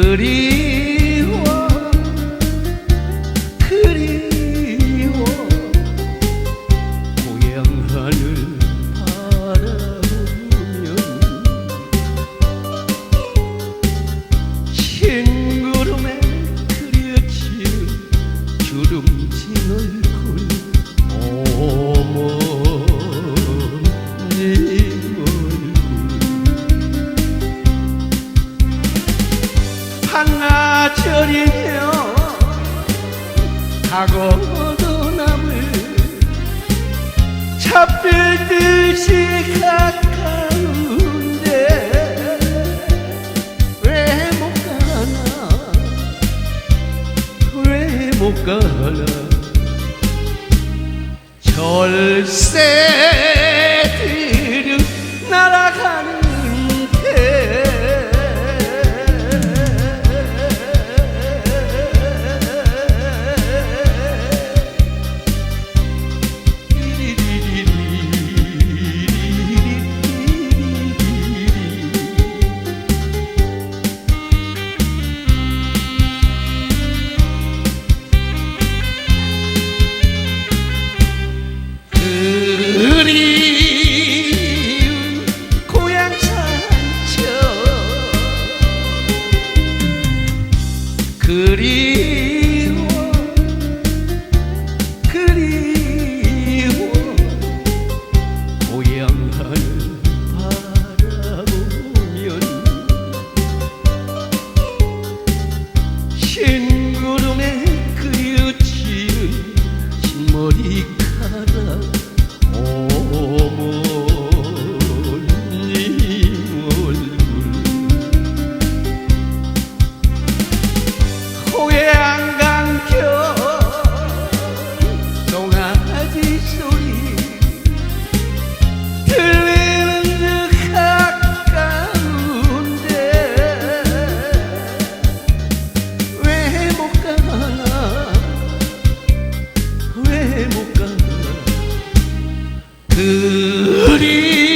그리워 그리워. 고향 하늘 바라보면 상아철이며 가고도 남을 잡힐듯이 가까운데 왜 못 가나? 왜 못 가나? 절세 그리워 그리워. 고향을 바라보면 신구름에 그려지은 흰머리 Goody.